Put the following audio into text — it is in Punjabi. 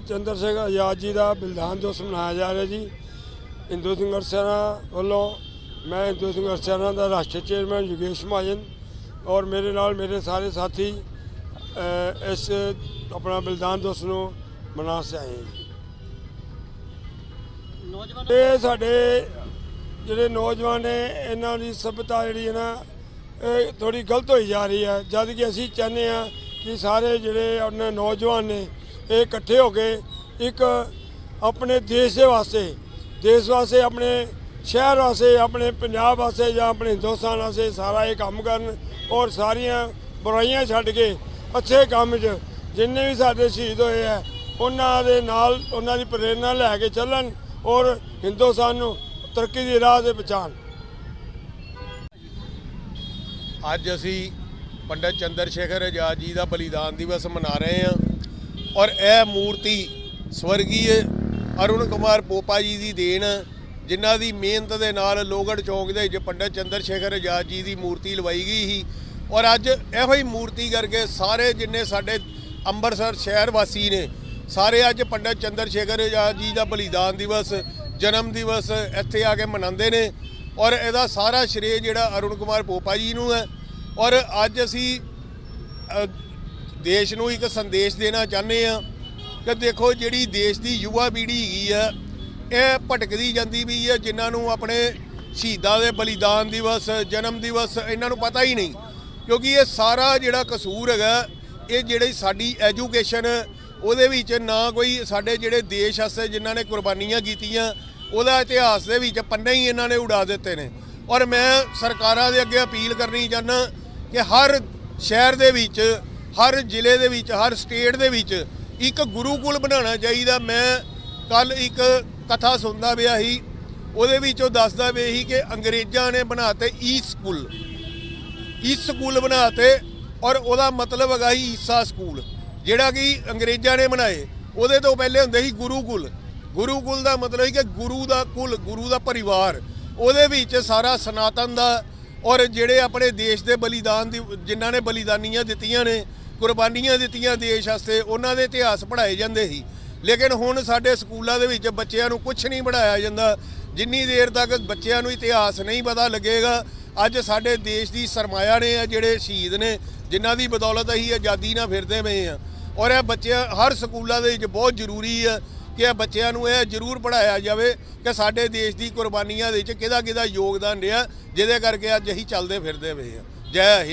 ਚੰਦਰ ਸਿੰਘ ਆਜ਼ਾਦ ਜੀ ਦਾ ਬਲਿਦਾਨ ਦਿਵਸ ਮਨਾਇਆ ਜਾ ਰਿਹਾ ਜੀ। ਹਿੰਦੂ ਸੰਘਰਸ਼ ਸੈਨਾ ਵੱਲੋਂ ਮੈਂ ਹਿੰਦੂ ਸੰਘਰਸ਼ ਸੈਨਾ ਦਾ ਰਾਸ਼ਟਰੀ ਚੇਅਰਮੈਨ ਯੋਗੇਸ਼ ਮਹਾਜਨ ਔਰ ਮੇਰੇ ਨਾਲ ਮੇਰੇ ਸਾਰੇ ਸਾਥੀ ਇਸ ਆਪਣਾ ਬਲਿਦਾਨ ਦਿਵਸ ਨੂੰ ਮਨਾ ਸੇ ਆਏ ਜੀ। ਨੌਜਵਾਨ ਇਹ ਸਾਡੇ ਜਿਹੜੇ ਨੌਜਵਾਨ ਨੇ ਇਹਨਾਂ ਦੀ ਸਭਿਤਾ ਜਿਹੜੀ ਹੈ ਨਾ ਇਹ ਥੋੜੀ ਗਲਤ ਹੋਈ ਜਾ ਰਹੀ ਹੈ। ਜਦ ਕਿ ਅਸੀਂ ਚਾਹੁੰਦੇ ਆ ਕਿ ਸਾਰੇ ਜਿਹੜੇ ਆਪਣੇ ਨੌਜਵਾਨ ਨੇ ਇਹ ਇਕੱਠੇ ਹੋ ਕੇ ਇੱਕ ਆਪਣੇ ਦੇਸ਼ ਦੇ ਵਾਸਤੇ, ਦੇਸ਼ ਵਾਸਤੇ ਆਪਣੇ ਸ਼ਹਿਰ ਵਾਸਤੇ, ਆਪਣੇ ਪੰਜਾਬ ਵਾਸਤੇ ਜਾਂ ਆਪਣੇ ਹਿੰਦੁਸਤਾਨ ਵਾਸਤੇ ਸਾਰਾ ਇਹ ਕੰਮ ਕਰਨ ਔਰ ਸਾਰੀਆਂ ਬੁਰਾਈਆਂ ਛੱਡ ਕੇ ਅੱਛੇ ਕੰਮ 'ਚ ਜਿੰਨੇ ਵੀ ਸਾਡੇ ਸ਼ਹੀਦ ਹੋਏ ਆ, ਉਹਨਾਂ ਦੇ ਨਾਲ ਉਹਨਾਂ ਦੀ ਪ੍ਰੇਰਣਾ ਲੈ ਕੇ ਚੱਲਣ ਔਰ ਹਿੰਦੁਸਤਾਨ ਨੂੰ ਤਰੱਕੀ ਦੀ ਰਾਹ ਤੇ ਪਹੁੰਚਾਉਣ। ਅੱਜ ਅਸੀਂ ਪੰਡਤ ਚੰਦਰ ਸ਼ੇਖਰ ਆਜ਼ਾਦ ਜੀ ਦਾ ਬਲੀਦਾਨ ਦਿਵਸ ਮਨਾ ਰਹੇ ਹਾਂ। ਔਰ ਇਹ ਮੂਰਤੀ ਸਵਰਗੀ ਅਰੁਣ ਕੁਮਾਰ ਪੋਪਾ ਜੀ ਦੀ ਦੇਣ, ਜਿਨ੍ਹਾਂ ਦੀ ਮਿਹਨਤ ਦੇ ਨਾਲ ਲੋਗੜ ਚੌਂਕ ਦੇ ਵਿੱਚ ਪੰਡਤ ਚੰਦਰ ਸ਼ੇਖਰ ਆਜ਼ਾਦ ਜੀ ਦੀ ਮੂਰਤੀ ਲਵਾਈ ਗਈ ਸੀ। ਔਰ ਅੱਜ ਇਹੋ ਹੀ ਮੂਰਤੀ ਕਰਕੇ ਸਾਰੇ ਜਿੰਨੇ ਸਾਡੇ ਅੰਮ੍ਰਿਤਸਰ ਸ਼ਹਿਰ ਵਾਸੀ ਨੇ, ਸਾਰੇ ਅੱਜ ਪੰਡਤ ਚੰਦਰ ਸ਼ੇਖਰ ਆਜ਼ਾਦ ਜੀ ਦਾ ਬਲੀਦਾਨ ਦਿਵਸ, ਜਨਮ ਦਿਵਸ ਇੱਥੇ ਆ ਕੇ ਮਨਾਉਂਦੇ ਨੇ। ਔਰ ਇਹਦਾ ਸਾਰਾ ਸ਼੍ਰੇਅ ਜਿਹੜਾ ਅਰੁਣ ਕੁਮਾਰ ਪੋਪਾ ਜੀ ਨੂੰ ਹੈ। ਔਰ ਅੱਜ ਅਸੀਂ ਦੇਸ਼ ਨੂੰ ਇੱਕ ਸੰਦੇਸ਼ ਦੇਣਾ ਚਾਹੁੰਦੇ ਆ ਕਿ ਦੇਖੋ ਜਿਹੜੀ ਦੇਸ਼ ਦੀ ਯੁਵਾ ਪੀੜ੍ਹੀ ਹੈਗੀ ਆ, ਇਹ ਭਟਕਦੀ ਜਾਂਦੀ ਵੀ ਹੈ ਜਿਨ੍ਹਾਂ ਨੂੰ ਆਪਣੇ ਸ਼ਹੀਦਾਂ ਦੇ ਬਲੀਦਾਨ ਦਿਵਸ, ਜਨਮ ਦਿਵਸ ਇਹਨਾਂ ਨੂੰ ਪਤਾ ਹੀ ਨਹੀਂ। ਕਿਉਂਕਿ ਇਹ ਸਾਰਾ ਜਿਹੜਾ ਕਸੂਰ ਹੈਗਾ, ਇਹ ਜਿਹੜੀ ਸਾਡੀ ਐਜੂਕੇਸ਼ਨ, ਉਹਦੇ ਵਿੱਚ ਨਾ ਕੋਈ ਸਾਡੇ ਜਿਹੜੇ ਦੇਸ਼ ਵਾਸਤੇ ਜਿਨ੍ਹਾਂ ਨੇ ਕੁਰਬਾਨੀਆਂ ਕੀਤੀਆਂ, ਉਹਦਾ ਇਤਿਹਾਸ ਦੇ ਵਿੱਚ ਪੰਨੇ ਹੀ ਇਹਨਾਂ ਨੇ ਉਡਾ ਦਿੱਤੇ ਨੇ। ਔਰ ਮੈਂ ਸਰਕਾਰਾਂ ਦੇ ਅੱਗੇ ਅਪੀਲ ਕਰਨੀ ਚਾਹੁੰਦਾ ਕਿ ਹਰ ਸ਼ਹਿਰ ਦੇ ਵਿੱਚ ਹਰ ਜ਼ਿਲ੍ਹੇ ਦੇ ਵਿੱਚ, ਹਰ ਸਟੇਟ ਦੇ ਵਿੱਚ ਇੱਕ ਗੁਰੂਕੁਲ ਬਣਾਉਣਾ ਚਾਹੀਦਾ। ਮੈਂ ਕੱਲ ਇੱਕ ਕਥਾ ਸੁਣਦਾ ਪਿਆ ਸੀ। ਉਹਦੇ ਵਿੱਚ ਉਹ ਦੱਸਦਾ ਪਿਆ ਸੀ ਕਿ ਅੰਗਰੇਜ਼ਾਂ ਨੇ ਬਣਾਤੇ ਈ ਸਕੂਲ। ਇਸ ਸਕੂਲ ਬਣਾਤੇ ਔਰ ਉਹਦਾ ਮਤਲਬ ਹੈਗਾ ਸੀ ਈਸਾ ਸਕੂਲ, ਜਿਹੜਾ ਕਿ ਅੰਗਰੇਜ਼ਾਂ ਨੇ ਬਣਾਏ। ਉਹਦੇ ਤੋਂ ਪਹਿਲੇ ਹੁੰਦੇ ਸੀ ਗੁਰੂਕੁਲ। ਗੁਰੂਕੁਲ ਦਾ ਮਤਲਬ ਹੈ ਕਿ ਗੁਰੂ ਦਾ ਕੁਲ, ਗੁਰੂ ਦਾ ਪਰਿਵਾਰ। ਉਹਦੇ ਵਿੱਚ ਸਾਰਾ ਸਨਾਤਨ ਦਾ ਔਰ ਜਿਹੜੇ ਆਪਣੇ ਦੇਸ਼ ਦੇ ਬਲੀਦਾਨ ਦੀ, ਜਿਨ੍ਹਾਂ ਨੇ ਬਲੀਦਾਨੀਆਂ ਦਿੱਤੀਆਂ ਨੇ ਕੁਰਬਾਨੀਆਂ ਦਿੱਤੀਆਂ ਦੇਸ਼ ਵਾਸਤੇ, ਉਹਨਾਂ ਦੇ ਇਤਿਹਾਸ ਪੜ੍ਹਾਏ ਜਾਂਦੇ ਸੀ। ਲੇਕਿਨ ਹੁਣ ਸਾਡੇ ਸਕੂਲਾਂ ਦੇ ਵਿੱਚ ਬੱਚਿਆਂ ਨੂੰ ਕੁਝ ਨਹੀਂ ਪੜ੍ਹਾਇਆ ਜਾਂਦਾ। ਜਿੰਨੀ ਦੇਰ ਤੱਕ ਬੱਚਿਆਂ ਨੂੰ ਇਤਿਹਾਸ ਨਹੀਂ ਪਤਾ ਲੱਗੇਗਾ, ਅੱਜ ਸਾਡੇ ਦੇਸ਼ ਦੀ ਸਰਮਾਇਆ ਨੇ ਆ ਜਿਹੜੇ ਸ਼ਹੀਦ ਨੇ, ਜਿਨ੍ਹਾਂ ਦੀ ਬਦੌਲਤ ਅਸੀਂ ਆਜ਼ਾਦੀ ਨਾਲ ਫਿਰਦੇ ਪਏ ਆ ਔਰ ਇਹ ਬੱਚਿਆਂ, ਹਰ ਸਕੂਲਾਂ ਦੇ ਵਿੱਚ ਬਹੁਤ ਜ਼ਰੂਰੀ ਆ ਕਿ ਇਹ ਬੱਚਿਆਂ ਨੂੰ ਇਹ ਜ਼ਰੂਰ ਪੜ੍ਹਾਇਆ ਜਾਵੇ ਕਿ ਸਾਡੇ ਦੇਸ਼ ਦੀ ਕੁਰਬਾਨੀਆਂ ਦੇ ਵਿੱਚ ਕਿਹਦਾ ਕਿਹਦਾ ਯੋਗਦਾਨ ਰਿਹਾ, ਜਿਹਦੇ ਕਰਕੇ ਅੱਜ ਅਸੀਂ ਚੱਲਦੇ ਫਿਰਦੇ ਪਏ ਆ ਜੈ ਹਿੰਦ।